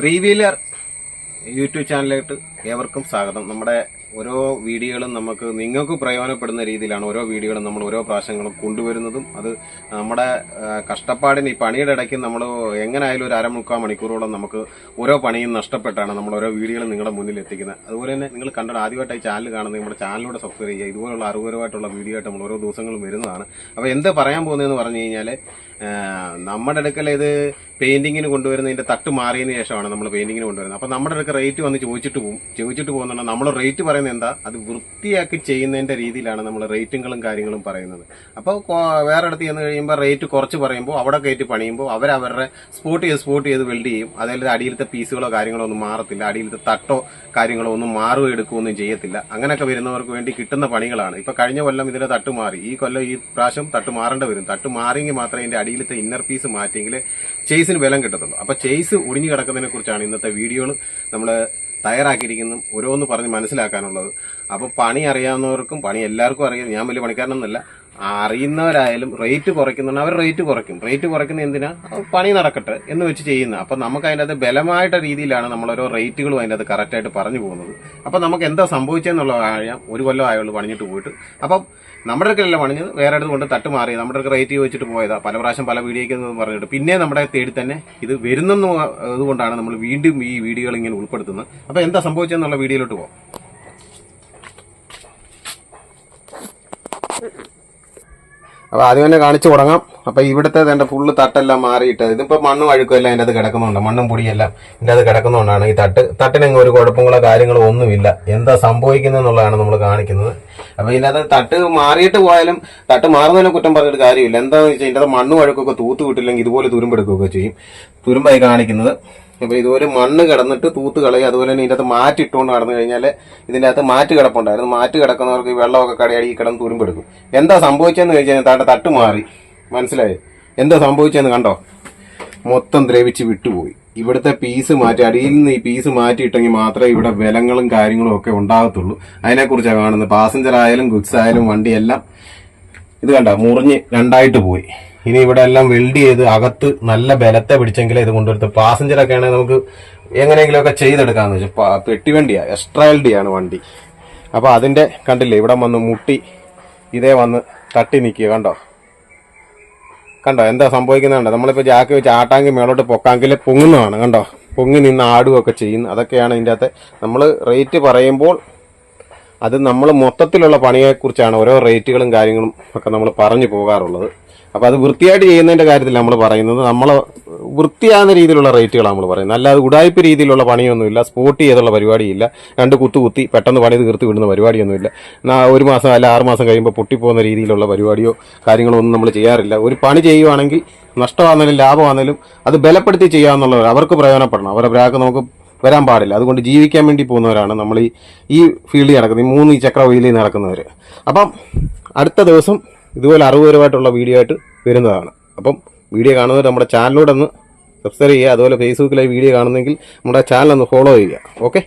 Three wheeler YouTube ചാനലിലേക്ക് ഏവർക്കും സ്വാഗതം. നമ്മുടെ ഓരോ വീഡിയോകളും നമുക്ക് നിങ്ങൾക്ക് പ്രയോജനപ്പെടുന്ന രീതിയിലാണ് ഓരോ വീഡിയോകളും നമ്മൾ ഓരോ പ്രാവശ്യങ്ങളും കൊണ്ടുവരുന്നതും. അത് നമ്മുടെ കഷ്ടപ്പാടിന് ഈ പണിയുടെ ഇടയ്ക്ക് നമ്മൾ എങ്ങനെയായാലും ഒരു അരമുക്കാൽ മണിക്കൂറോളം നമുക്ക് ഓരോ പണിയും നഷ്ടപ്പെട്ടാണ് നമ്മൾ ഓരോ വീഡിയോകളും നിങ്ങളുടെ മുന്നിൽ എത്തിക്കുന്നത്. അതുപോലെ തന്നെ നിങ്ങൾ കണ്ടത് ആദ്യമായിട്ടായി ചാനൽ കാണുന്നത് നമ്മുടെ ചാനലിലൂടെ സബ്സ്ക്രൈബ് ചെയ്യുക. ഇതുപോലുള്ള അറിവുപരമായിട്ടുള്ള വീഡിയോ ആയിട്ട് നമ്മൾ ഓരോ ദിവസങ്ങളും വരുന്നതാണ്. അപ്പോൾ എന്ത് പറയാൻ പോകുന്നതെന്ന് പറഞ്ഞു കഴിഞ്ഞാൽ നമ്മുടെ അടുക്കൽ ഇത് പെയിന്റിങ്ങിന് കൊണ്ടുവരുന്നതിന്റെ തട്ട് മാറിയതിന് ശേഷമാണ് നമ്മൾ പെയിന്റിങ്ങിന് കൊണ്ടുവരുന്നത്. അപ്പോൾ നമ്മുടെ അടുക്ക റേറ്റ് വന്ന് ചോദിച്ചിട്ട് പോകും. ചോദിച്ചിട്ട് പോകുന്നുണ്ടെങ്കിൽ നമ്മൾ റേറ്റ് പറയുന്നത് എന്താ? അത് വൃത്തിയാക്കി ചെയ്യുന്നതിന്റെ രീതിയിലാണ് നമ്മൾ റേറ്റുകളും കാര്യങ്ങളും പറയുന്നത്. അപ്പോൾ വേറെ അടുത്ത് ചെന്ന് കഴിയുമ്പോൾ റേറ്റ് കുറച്ച് പറയുമ്പോൾ അവിടെ കയറ്റി പണിയുമ്പോൾ അവരവരുടെ സ്പോട്ട് ചെയ്ത് സ്പോട്ട് ചെയ്ത് വെൽഡ് ചെയ്യും. അതായത് അടിയിലത്തെ പീസുകളോ കാര്യങ്ങളോ ഒന്നും മാറത്തില്ല. അടിയിലത്തെ തട്ടോ കാര്യങ്ങളോ ഒന്നും മാറുകയോ എടുക്കുകയൊന്നും ചെയ്യത്തില്ല. അങ്ങനെയൊക്കെ വരുന്നവർക്ക് വേണ്ടി കിട്ടുന്ന പണികളാണ്. ഇപ്പൊ കഴിഞ്ഞ കൊല്ലം ഇതിന്റെ തട്ട് മാറി. ഈ കൊല്ലം ഈ പ്രാവശ്യം തട്ട് മാറേണ്ട വരും. തട്ട് മാറിയെങ്കിൽ മാത്രമേ ഇതിന്റെ അടിയിലത്തെ ഇന്നർ പീസ് മാറ്റിയെങ്കിൽ ചേസിന് ബലം കിട്ടത്തുള്ളൂ. അപ്പോൾ ചെയ്സ് ഒടിഞ്ഞു കിടക്കുന്നതിനെ കുറിച്ചാണ് ഇന്നത്തെ വീഡിയോകൾ നമ്മൾ തയ്യാറാക്കിയിരിക്കുന്നു. ഓരോന്ന് പറഞ്ഞ് മനസ്സിലാക്കാനുള്ളത്. അപ്പോൾ പണി അറിയാവുന്നവർക്കും പണി എല്ലാവർക്കും അറിയാം. ഞാൻ വലിയ പണിക്കാരനൊന്നുമല്ല. അറിയുന്നവരായാലും റേറ്റ് കുറയ്ക്കുന്നുണ്ട് അവർ റേറ്റ് കുറയ്ക്കും. റേറ്റ് കുറയ്ക്കുന്ന എന്തിനാ? പണി നടക്കട്ടെ എന്ന് വെച്ച് ചെയ്യുന്ന. അപ്പൊ നമുക്ക് അതിന്റെ അത് ബലമായിട്ട രീതിയിലാണ് നമ്മൾ ഓരോ റേറ്റുകളും അതിന്റെ അത് കറക്റ്റായിട്ട് പറഞ്ഞു പോകുന്നത്. അപ്പൊ നമുക്ക് എന്താ സംഭവിച്ചെന്നുള്ള കാര്യം ഒരു കൊല്ലം ആയുള്ളൂ പണിഞ്ഞിട്ട് പോയിട്ട്. അപ്പം നമ്മുടെ അടുക്കലല്ല പണിഞ്ഞത്. വേറെ അടുത്ത് കൊണ്ട് തട്ട് മാറി. നമ്മുടെ അടുക്ക് റേറ്റ് ചോദിച്ചിട്ട് പോയതാ. പല പ്രാവശ്യം പല വീഡിയോയ്ക്ക് പറഞ്ഞിട്ട്. പിന്നെ നമ്മുടെ തേടി തന്നെ ഇത് വരുന്നെന്ന് അതുകൊണ്ടാണ് നമ്മൾ വീണ്ടും ഈ വീഡിയോകൾ ഇങ്ങനെ ഉൾപ്പെടുത്തുന്നത്. അപ്പൊ എന്താ സംഭവിച്ചെന്നുള്ള വീഡിയോയിലോട്ട് പോകാം അപ്പൊ ആദ്യം തന്നെ കാണിച്ചു തുടങ്ങാം. അപ്പൊ ഇവിടുത്തെ എന്റെ ഫുള്ള് തട്ടെല്ലാം മാറിയിട്ട് ഇതിപ്പോ മണ്ണും അഴുക്കും എല്ലാം അതിന്റെ അത് കിടക്കുന്നുണ്ട്. മണ്ണും പൊടിയെല്ലാം എന്റെ അത് കിടക്കുന്നതുകൊണ്ടാണ് ഈ തട്ട്. തട്ടിനെങ്ങും ഒരു കുഴപ്പങ്ങളോ കാര്യങ്ങളോ ഒന്നുമില്ല. എന്താ സംഭവിക്കുന്നത് എന്നുള്ളതാണ് നമ്മൾ കാണിക്കുന്നത്. അപ്പൊ ഇതിനകത്ത് തട്ട് മാറിയിട്ട് പോയാലും തട്ട് മാറുന്നതിനെ കുറ്റം പറഞ്ഞിട്ട് കാര്യമില്ല. എന്താണെന്ന് വെച്ചാൽ ഇതിന്റെ മണ്ണും അഴുക്കൊക്കെ തൂത്ത് വിട്ടില്ലെങ്കിൽ ഇതുപോലെ തുരുമ്പെടുക്കുകയൊക്കെ ചെയ്യും. തുരുമ്പായി കാണിക്കുന്നത്. അപ്പൊ ഇതുപോലെ മണ്ണ് കിടന്നിട്ട് തൂത്ത് കളയും അതുപോലെ തന്നെ മാറ്റി ഇട്ടുകൊണ്ട് നടന്നു കഴിഞ്ഞാൽ ഇതിന്റെ അകത്ത് മാറ്റ് കിടപ്പുണ്ടായിരുന്നു. മാറ്റ് കിടക്കുന്നവർക്ക് ഈ വെള്ളമൊക്കെ കടയാടി കിടന്ന് തുരുമ്പെടുക്കും എന്താ സംഭവിച്ചതെന്ന് ചോദിച്ചാൽ താണ്ട തട്ട് മാറി. മനസ്സിലായി? എന്താ സംഭവിച്ചതെന്ന് കണ്ടോ? മൊത്തം ദ്രവിച്ച് വിട്ടുപോയി. ഇവിടുത്തെ പീസ് മാറ്റി അടിയിൽ നിന്ന് ഈ പീസ് മാറ്റിയിട്ടെങ്കിൽ മാത്രമേ ഇവിടെ വിലങ്ങളും കാര്യങ്ങളും ഒക്കെ ഉണ്ടാകത്തുള്ളൂ. അതിനെക്കുറിച്ചാണ് കാണുന്നത്. പാസഞ്ചർ ആയാലും ഗുഡ്സ് ആയാലും വണ്ടിയെല്ലാം ഇത് കണ്ട? മുറിഞ്ഞ് രണ്ടായിട്ട് പോയി. ഇനി ഇവിടെ എല്ലാം വെൽഡ് ചെയ്ത് അകത്ത് നല്ല ബലത്തെ പിടിച്ചെങ്കിലേ ഇത് കൊണ്ടുവരുത്ത. പാസഞ്ചറൊക്കെ ആണെങ്കിൽ നമുക്ക് എങ്ങനെയെങ്കിലുമൊക്കെ ചെയ്തെടുക്കാന്ന് വെച്ചാൽ പെട്ടി വണ്ടിയാ എക്സ്ട്രാ ആണ് വണ്ടി. അപ്പൊ അതിന്റെ കണ്ടില്ലേ ഇവിടെ വന്ന് മുട്ടി ഇതേ വന്ന് തട്ടി നിൽക്കുക കണ്ടോ? കണ്ടോ എന്താ സംഭവിക്കുന്നുണ്ട് നമ്മളിപ്പോ ജാക്ക് വെച്ച് ആട്ടാങ്കി മേളോട്ട് പൊക്കാങ്കിൽ പൊങ്ങുന്നതാണ് കണ്ടോ? പൊങ്ങി നിന്ന് ആടുകയൊക്കെ ചെയ്യുന്നു അതൊക്കെയാണ് ഇതിന്റെ അകത്ത്. നമ്മൾ റേറ്റ് പറയുമ്പോൾ അത് നമ്മൾ മൊത്തത്തിലുള്ള പണിയെക്കുറിച്ചാണ് ഓരോ റേറ്റുകളും കാര്യങ്ങളും ഒക്കെ നമ്മൾ പറഞ്ഞു പോകാറുള്ളത്. അപ്പോൾ അത് വൃത്തിയായിട്ട് ചെയ്യുന്നതിന്റെ കാര്യത്തിൽ നമ്മൾ പറയുന്നത് നമ്മൾ വൃത്തിയാകുന്ന രീതിയിലുള്ള റേറ്റുകളാണ് നമ്മൾ പറയുന്നത്. അല്ലാതെ ഉടായ്പ രീതിയിലുള്ള പണിയൊന്നുമില്ല സ്പോട്ട് ചെയ്തുള്ള പരിപാടിയില്ല രണ്ട് കുത്തു കുത്തി പെട്ടെന്ന് പണി തീർത്ത് വിടുന്ന പരിപാടിയൊന്നുമില്ല. ഒരു മാസം അല്ല ആറ് മാസം കഴിയുമ്പോൾ പൊട്ടിപ്പോകുന്ന രീതിയിലുള്ള പരിപാടിയോ കാര്യങ്ങളോ ഒന്നും നമ്മൾ ചെയ്യാറില്ല. ഒരു പണി ചെയ്യുവാണെങ്കിൽ നഷ്ടമാണെങ്കിലും ലാഭമാണെങ്കിലും അത് ബലപ്പെടുത്തി ചെയ്യാമെന്നുള്ളവർ അവർക്ക് പ്രയോജനപ്പെടണം. അവരുടെ ഒരാൾക്ക് നമുക്ക് വരാൻ പാടില്ല. അതുകൊണ്ട് ജീവിക്കാൻ വേണ്ടി പോകുന്നവരാണ് നമ്മൾ ഈ ഈ ഫീൽഡിൽ നടക്കുന്നത്. ഈ മൂന്ന് ഈ ചക്ര വീലിൽ നടക്കുന്നവർ അപ്പം അടുത്ത ദിവസം ഇതുപോലെ അറിവുപരമായിട്ടുള്ള വീഡിയോ ആയിട്ട് വരുന്നതാണ്. അപ്പം വീഡിയോ കാണുന്നവർ നമ്മുടെ ചാനലിലൂടെ ഒന്ന് സബ്സ്ക്രൈബ് ചെയ്യുക. അതുപോലെ ഫേസ്ബുക്കിലായി വീഡിയോ കാണുന്നെങ്കിൽ നമ്മുടെ ചാനൽ ഒന്ന് ഫോളോ ചെയ്യുക. ഓക്കെ